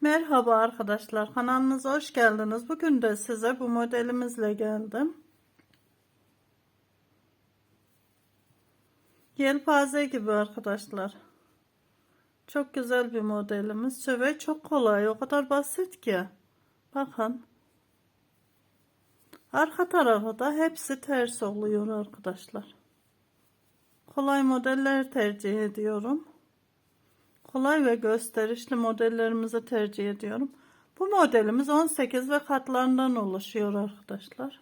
Merhaba arkadaşlar kanalımıza hoş geldiniz. Bugün de size bu modelimizle geldim. Yelpaze gibi arkadaşlar. Çok güzel bir modelimiz ve çok kolay o kadar basit ki. Bakın. Arka tarafı da hepsi ters oluyor arkadaşlar. Kolay modeller tercih ediyorum kolay ve gösterişli modellerimizi tercih ediyorum. Bu modelimiz 18 ve katlarından oluşuyor arkadaşlar.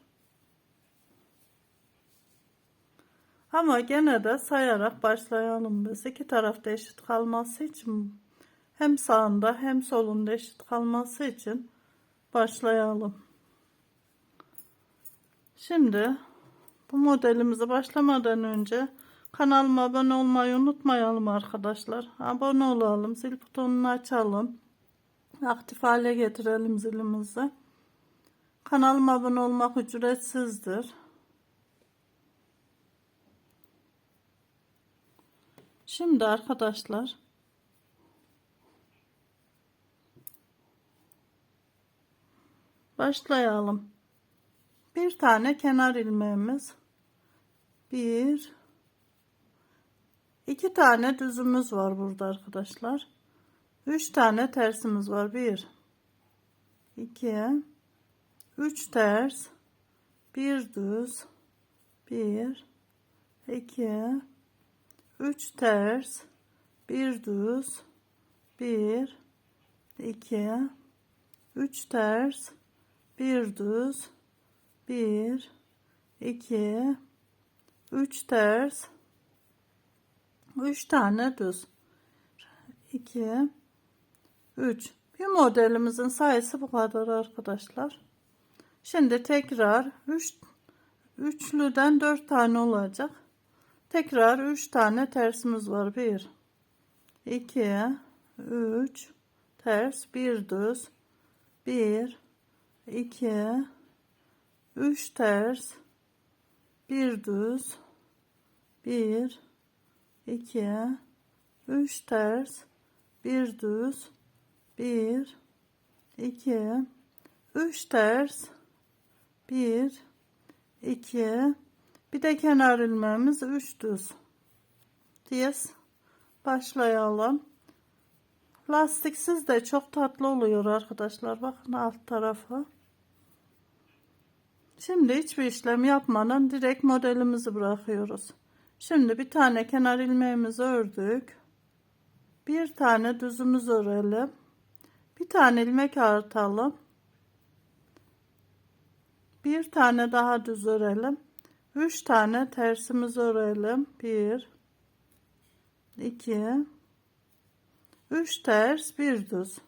Ama gene de sayarak başlayalım biz. İki tarafta eşit kalması için hem sağında hem solunda eşit kalması için başlayalım. Şimdi bu modelimizi başlamadan önce Kanalıma abone olmayı unutmayalım arkadaşlar. Abone olalım. Zil butonunu açalım. Aktif hale getirelim zilimizi. Kanalıma abone olmak ücretsizdir. Şimdi arkadaşlar başlayalım. Bir tane kenar ilmeğimiz. Bir İki tane düzümüz var burada arkadaşlar. Üç tane tersimiz var. Bir, iki, üç ters, bir düz, bir, iki, üç ters, bir düz, bir, iki, üç ters, bir düz, bir, iki, üç ters, 3 tane düz. 2 3 bir modelimizin sayısı bu kadar arkadaşlar. Şimdi tekrar 3 üçlüden 4 tane olacak. Tekrar 3 tane tersimiz var. 1 2 3 ters 1 düz. 1 2 3 ters. 1 düz. 1 2 3 ters. 1 düz. 1 2 3 ters. 1 2 bir de kenar ilmeğimiz 3 düz. Diye başlayalım. Lastiksiz de çok tatlı oluyor arkadaşlar. Bakın alt tarafı. Şimdi hiçbir işlem yapmadan direkt modelimizi bırakıyoruz Şimdi bir tane kenar ilmeğimizi ördük. Bir tane düzümüz örelim. Bir tane ilmek artalım. Bir tane daha düz örelim. Üç tane tersimiz örelim. Bir, iki, üç ters, bir düz.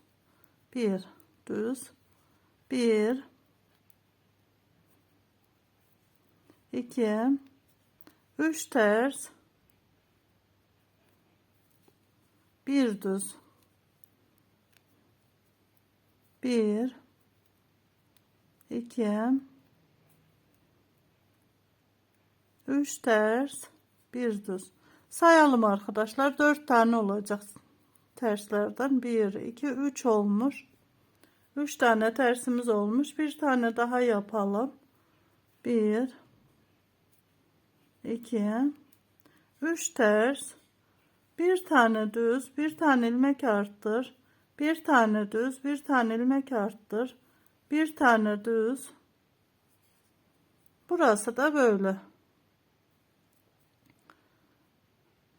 Bir düz, bir, iki, 3 ters. Bir düz. Bir. İki. Üç ters. Bir düz. Sayalım arkadaşlar. Dört tane olacak terslerden. Bir iki üç olmuş. Üç tane tersimiz olmuş. Bir tane daha yapalım. Bir 2 3 ters. Bir tane düz bir tane ilmek arttır. Bir tane düz bir tane ilmek arttır. Bir tane düz. Burası da böyle.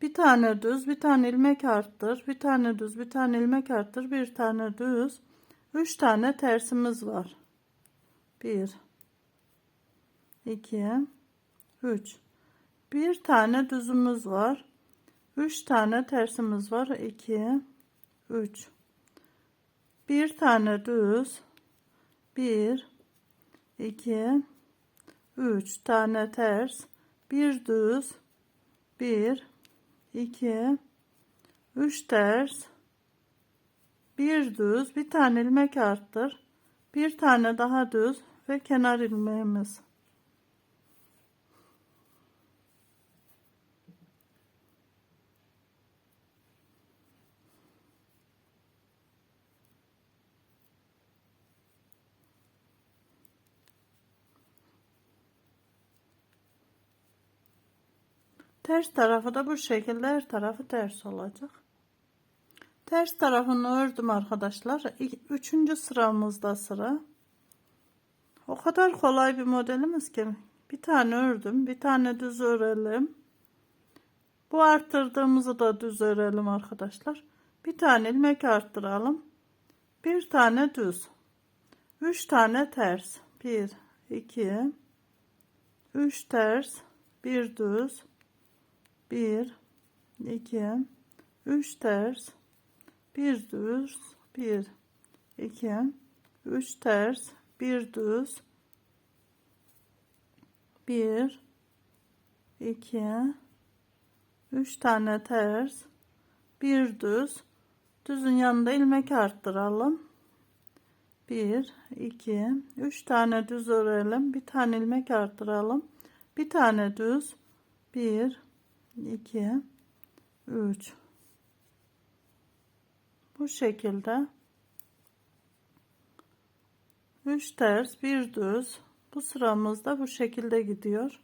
Bir tane düz bir tane ilmek arttır. Bir tane düz bir tane ilmek arttır. Bir tane düz. Üç tane tersimiz var. 1 2 3 bir tane düzümüz var. Üç tane tersimiz var. 2 3 bir tane düz. 1 2 3 tane ters. Bir düz. 1 2 3 ters. Bir düz, bir tane ilmek arttır. Bir tane daha düz ve kenar ilmeğimiz. Ters tarafı da bu şekilde her tarafı ters olacak. Ters tarafını ördüm arkadaşlar. Üçüncü sıramızda sıra. O kadar kolay bir modelimiz ki. Bir tane ördüm. Bir tane düz örelim. Bu arttırdığımızı da düz örelim arkadaşlar. Bir tane ilmek arttıralım. Bir tane düz. Üç tane ters. Bir, iki, üç ters. Bir düz. Bir, iki, üç ters. Bir düz. Bir, iki, üç ters. Bir düz. Bir, iki, üç tane ters. Bir düz. Düzün yanında ilmek arttıralım. 1 2 3 tane düz örelim. Bir tane ilmek arttıralım. Bir tane düz. 1 2 3 Bu şekilde. 3 ters, bir düz. Bu sıramızda bu şekilde gidiyor.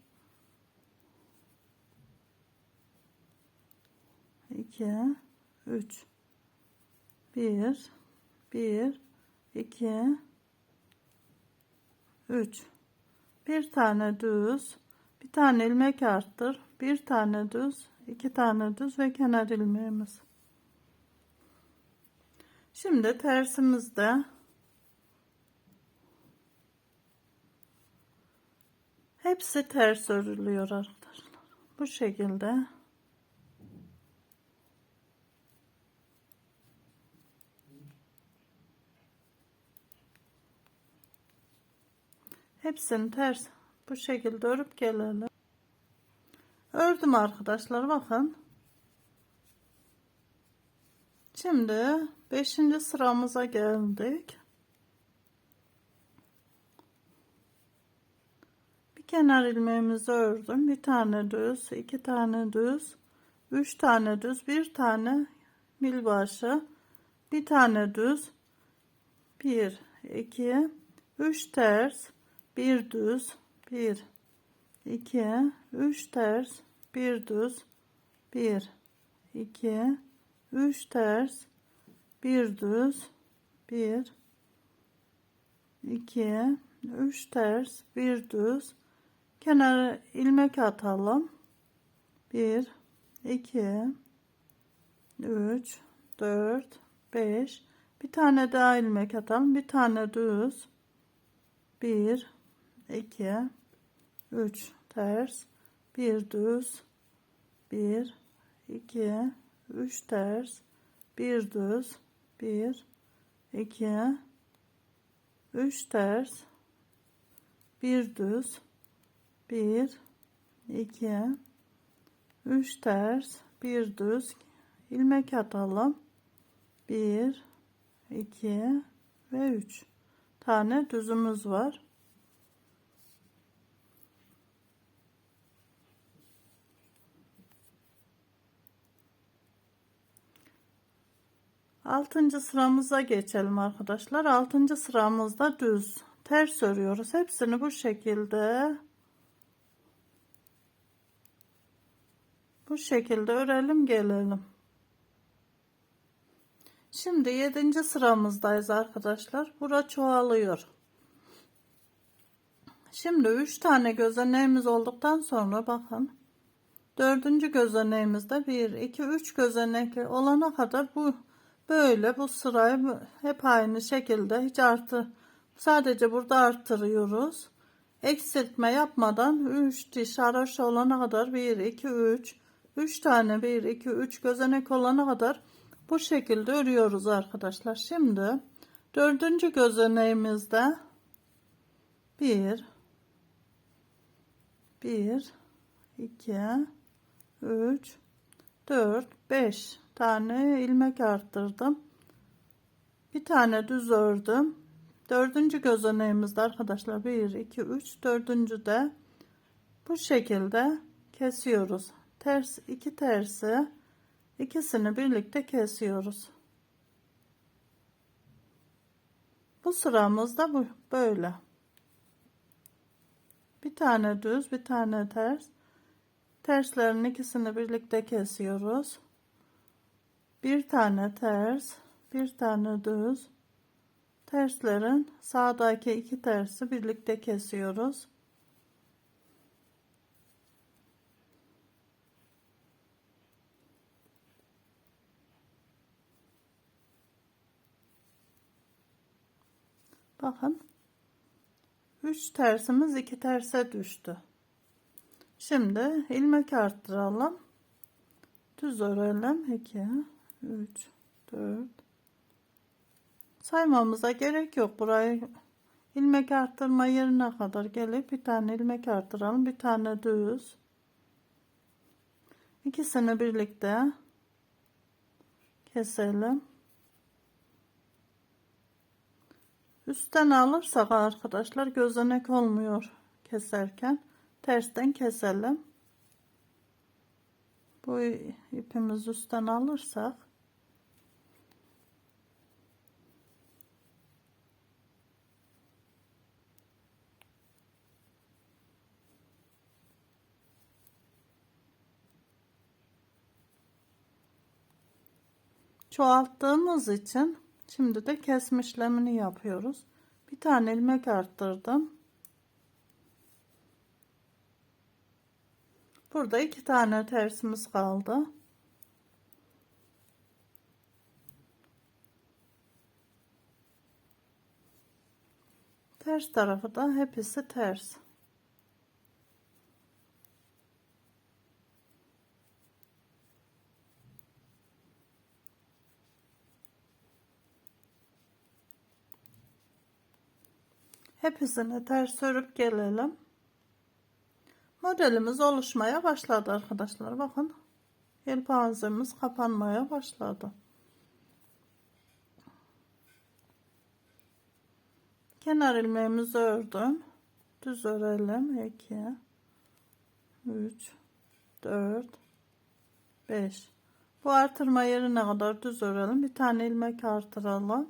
2 3 1 1 2 3 bir tane düz bir tane ilmek arttır bir tane düz iki tane düz ve kenar ilmeğimiz. Şimdi tersimizde hepsi ters örülüyor arkadaşlar. Bu şekilde Hepsini ters bu şekilde örüp gelelim. Ördüm arkadaşlar bakın. Şimdi 5. sıramıza geldik. Bir kenar ilmeğimizi ördüm. Bir tane düz, iki tane düz, üç tane düz, bir tane mil başı, bir tane düz, bir, iki, üç ters, bir düz bir iki üç ters bir düz bir. İki üç ters bir düz bir. İki üç ters bir düz. Kenara ilmek atalım. Bir iki üç dört beş. Bir tane daha ilmek atalım. Bir tane düz. Bir 2 3 ters 1 düz 1 2 3 ters 1 düz 1 2 3 ters 1 düz 1 2 3 ters 1 düz. İlmek atalım. 1 2 ve 3 tane düzümüz var Altıncı sıramıza geçelim arkadaşlar. Altıncı sıramızda düz ters örüyoruz. Hepsini bu şekilde bu şekilde örelim gelelim. Şimdi yedinci sıramızdayız arkadaşlar. Bura çoğalıyor. Şimdi üç tane gözeneğimiz olduktan sonra bakın. Dördüncü gözeneğimizde bir, iki, üç gözenek olana kadar bu Böyle bu sırayı hep aynı şekilde hiç artı sadece burada arttırıyoruz. Eksiltme yapmadan 3 diş haroşa olana kadar 1 2 3 3 tane 1 2 3 gözenek olana kadar bu şekilde örüyoruz arkadaşlar. Şimdi dördüncü gözeneğimizde 1 1 2 3 4 5 tane ilmek arttırdım. Bir tane düz ördüm. Dördüncü gözeneğimizde arkadaşlar 1 2 3 dördüncü de bu şekilde kesiyoruz. Ters iki tersi ikisini birlikte kesiyoruz. Bu sıramızda bu böyle. Bir tane düz, bir tane ters. Terslerin ikisini birlikte kesiyoruz. Bir tane ters, bir tane düz. Terslerin sağdaki iki tersi birlikte kesiyoruz. Bakın. 3 tersimiz 2 terse düştü. Şimdi ilmek arttıralım. Düz örelim. 2 3 4 Saymamıza gerek yok. Burayı ilmek arttırma yerine kadar gelip bir tane ilmek arttıralım. Bir tane düz. İkisini birlikte keselim. Üstten alırsak arkadaşlar gözenek olmuyor keserken. Tersten keselim. Bu ipimizi üstten alırsak çoğalttığımız için Şimdi de kesme işlemini yapıyoruz. Bir tane ilmek arttırdım. Burada iki tane tersimiz kaldı. Ters tarafı da hepsi ters. Hepsini ters örüp gelelim. Modelimiz oluşmaya başladı arkadaşlar. Bakın. Yelpazemiz kapanmaya başladı. Kenar ilmeğimizi ördüm. Düz örelim. 2 3 4 5 Bu artırma yerine kadar düz örelim. Bir tane ilmek artıralım.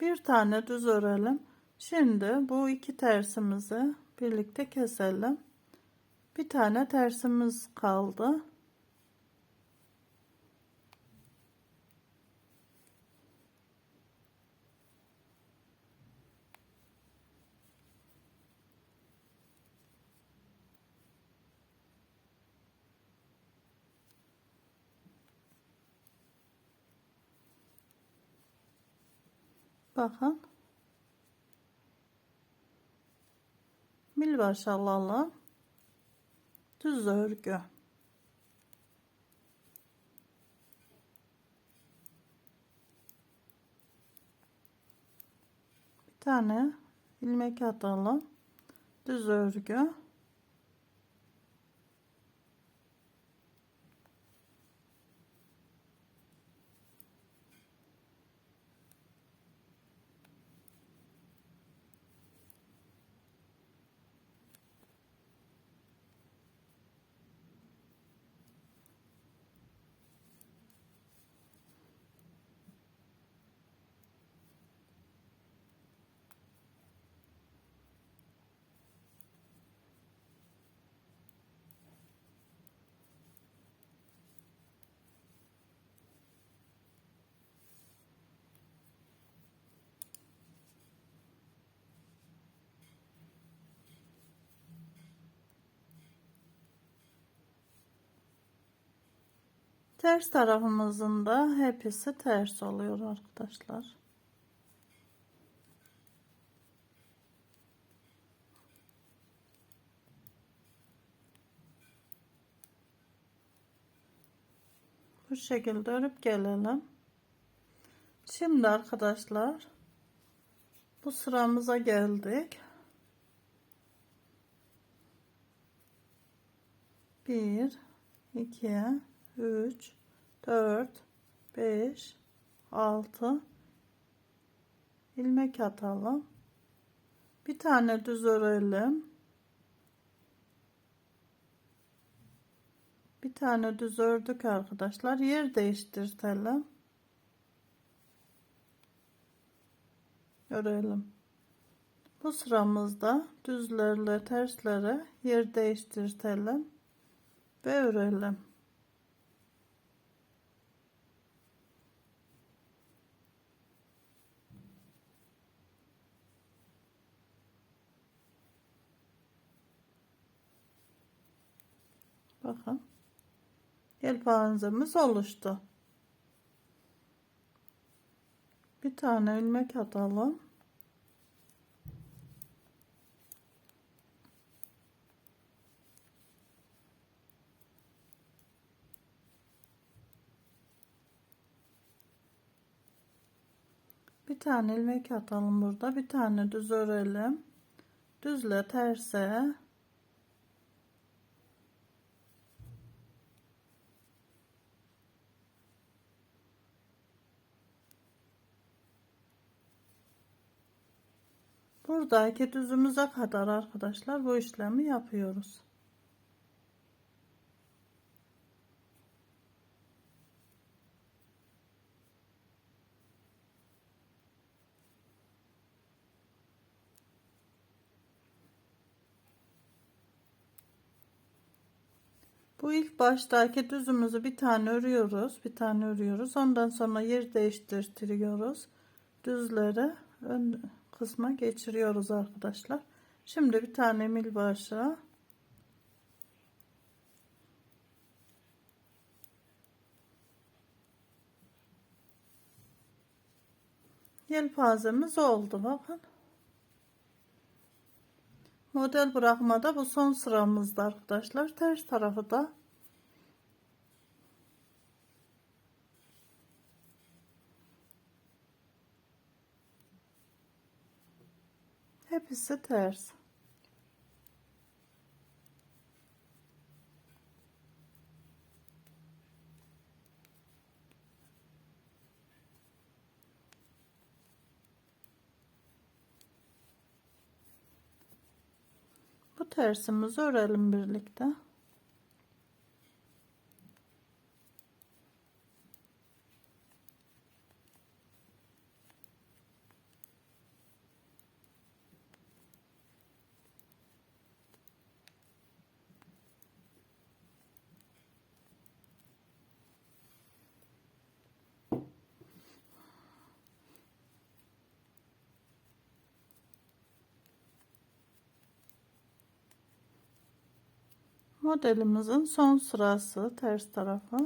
Bir tane düz örelim. Şimdi bu iki tersimizi birlikte keselim. Bir tane tersimiz kaldı. Bakın Mil baş alalım. Düz örgü. Bir tane ilmek atalım. Düz örgü. Ters tarafımızın da hepsi ters oluyor arkadaşlar. Bu şekilde örüp gelelim. Şimdi arkadaşlar bu sıramıza geldik. Bir, iki, 3 4 5 6 ilmek atalım. Bir tane düz örelim. Bir tane düz ördük arkadaşlar. Yer değiştirtelim. Örelim. Bu sıramızda düzlerle terslere yer değiştirtelim ve örelim. Bakın. Yelpazemiz oluştu. Bir tane ilmek atalım. Bir tane ilmek atalım burada. Bir tane düz örelim. Düzle terse Buradaki düzümüze kadar arkadaşlar bu işlemi yapıyoruz. Bu ilk baştaki düzümüzü bir tane örüyoruz. Bir tane örüyoruz. Ondan sonra yer değiştiriyoruz. Düzleri ön kısma geçiriyoruz arkadaşlar. Şimdi bir tane mil başa yelpazemiz oldu bakın. Model bırakmada bu son sıramızda arkadaşlar. Ters tarafı da hepsi ters. Bu tersimizi örelim birlikte. Modelimizin son sırası ters tarafı.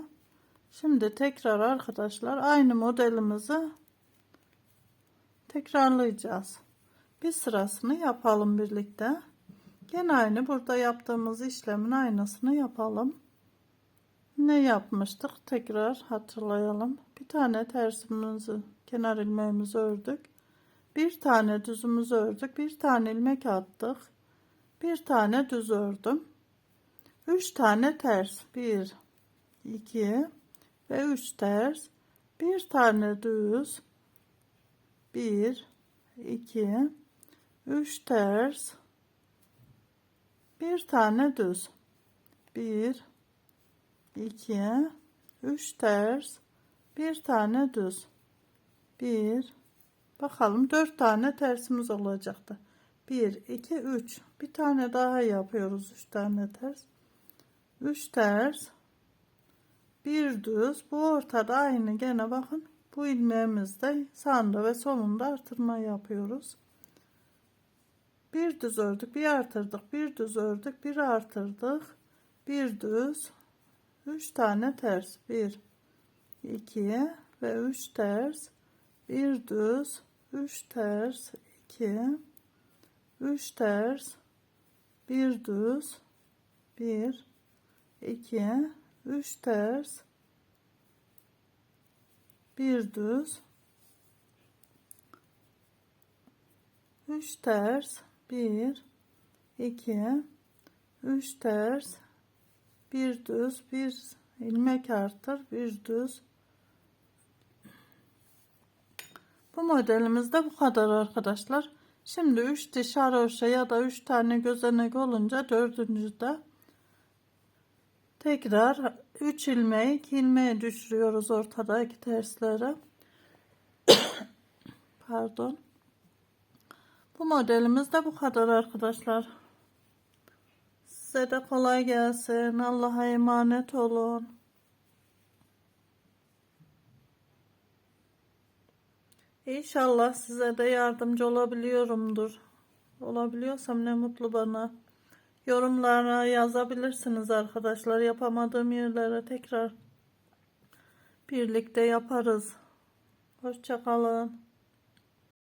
Şimdi tekrar arkadaşlar aynı modelimizi tekrarlayacağız. Bir sırasını yapalım birlikte. Gene aynı burada yaptığımız işlemin aynısını yapalım. Ne yapmıştık? Tekrar hatırlayalım. Bir tane tersimizi kenar ilmeğimizi ördük. Bir tane düzümüzü ördük. Bir tane ilmek attık. Bir tane düz ördüm 3 tane ters. 1 2 ve 3 ters. Bir tane düz. 1 2 3 ters. Bir tane düz. 1 2 3 ters. Bir tane düz. 1 bakalım 4 tane tersimiz olacaktı. 1 2 3 bir tane daha yapıyoruz. 3 tane ters 3 ters. Bir düz. Bu ortada aynı. Gene bakın bu ilmeğimizde sağında ve solunda artırma yapıyoruz. Bir düz ördük bir artırdık bir düz ördük bir artırdık. Bir düz. 3 tane ters. 1 2 ve 3 ters. Bir düz. 3 ters. 2 3 ters. Bir düz. 1 2 3 ters. Bir düz. 3 ters. 1 2 3 ters. Bir düz bir ilmek artır bir düz. Bu modelimizde bu kadar arkadaşlar. Şimdi 3 diş haroşa ya da 3 tane gözenek olunca dördüncüde Tekrar 3 ilmek ilmeğe düşürüyoruz ortadaki tersleri. Pardon. Bu modelimiz de bu kadar arkadaşlar. Size de kolay gelsin. Allah'a emanet olun. İnşallah size de yardımcı olabiliyorumdur. Olabiliyorsam ne mutlu bana. Yorumlara yazabilirsiniz arkadaşlar. Yapamadığım yerlere tekrar birlikte yaparız. Hoşçakalın.